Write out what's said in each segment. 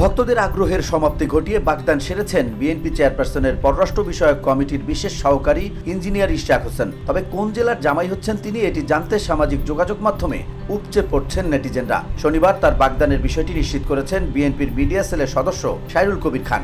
ভক্তদের আগ্রহের সমাপ্তি ঘটিয়ে বাগদান সেরেছেন বিএনপি চেয়ারপারসনের পররাষ্ট্র বিষয়ক কমিটির বিশেষ সহকারী ইঞ্জিনিয়ার ইশাক হোসেন। তবে কোন জেলার জামাই হচ্ছেন তিনি এটি জানতে সামাজিক যোগাযোগ মাধ্যমে উপচে পড়ছেন নেটিজেনরা। শনিবার তার বাগদানের বিষয়টি নিশ্চিত করেছেন বিএনপির মিডিয়া সেলের সদস্য সাইরুল কবির খান।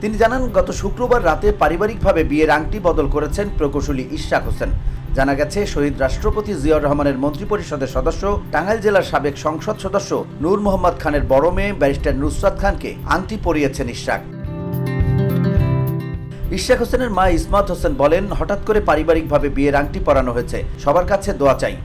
তিনি জানান, গত শুক্রবার রাতে পারিবারিকভাবে বিয়ের আংটি বদল করেছেন প্রকৌশলী ইশরাক হোসেন। জানা গেছে, শহীদ রাষ্ট্রপতি জিয়াউর রহমানের মন্ত্রিপরিষদের সদস্য, টাঙ্গাইল জেলার সাবেক সংসদ সদস্য নূর মোহাম্মদ খানের বড় মেয়ে ব্যারিস্টার নুসরাত খানকে আংটি পরিয়েছেন ইশাক। ইশাক হোসেনের মা ইসমাত হোসেন বলেন, হঠাৎ করে পারিবারিকভাবে বিয়ের আংটি পরানো হয়েছে। সবার কাছে দোয়া চাই।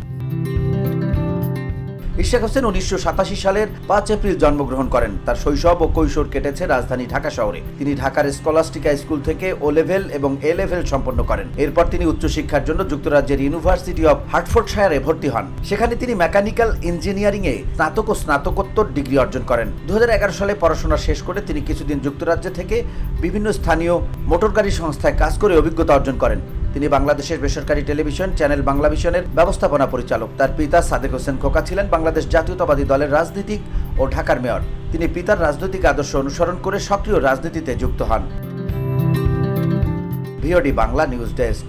ইশাক হোসেন উনিশশো সাতাশি সালের পাঁচ এপ্রিল জন্মগ্রহণ করেন। তার শৈশব ও কৈশোর কেটেছে রাজধানী ঢাকা শহরে। তিনি ঢাকার স্কলাস্টিকা স্কুল থেকে ও লেভেল এবং এ লেভেল সম্পন্ন করেন। এরপর তিনি উচ্চশিক্ষার জন্য যুক্তরাজ্যের ইউনিভার্সিটি অব হার্টফোর্ডশায়ারে ভর্তি হন। সেখানে তিনি মেকানিক্যাল ইঞ্জিনিয়ারিং এ স্নাতক ও স্নাতকোত্তর ডিগ্রি অর্জন করেন। দু হাজার এগারো সালে পড়াশোনা শেষ করে তিনি কিছুদিন যুক্তরাজ্য থেকে বিভিন্ন স্থানীয় মোটর গাড়ি সংস্থায় কাজ করে অভিজ্ঞতা অর্জন করেন। তিনি বাংলাদেশের বেসরকারি টেলিভিশন চ্যানেল বাংলা ভিশনের ব্যবস্থাপনা পরিচালক। তার পিতা সাদেক হোসেন খোকা ছিলেন বাংলাদেশ জাতীয়তাবাদী দলের রাজনীতিক ও ঢাকার মেয়র। তিনি পিতার রাজনৈতিক আদর্শ অনুসরণ করে সক্রিয় রাজনীতিতে যুক্ত হন। VOD Bangla news desk.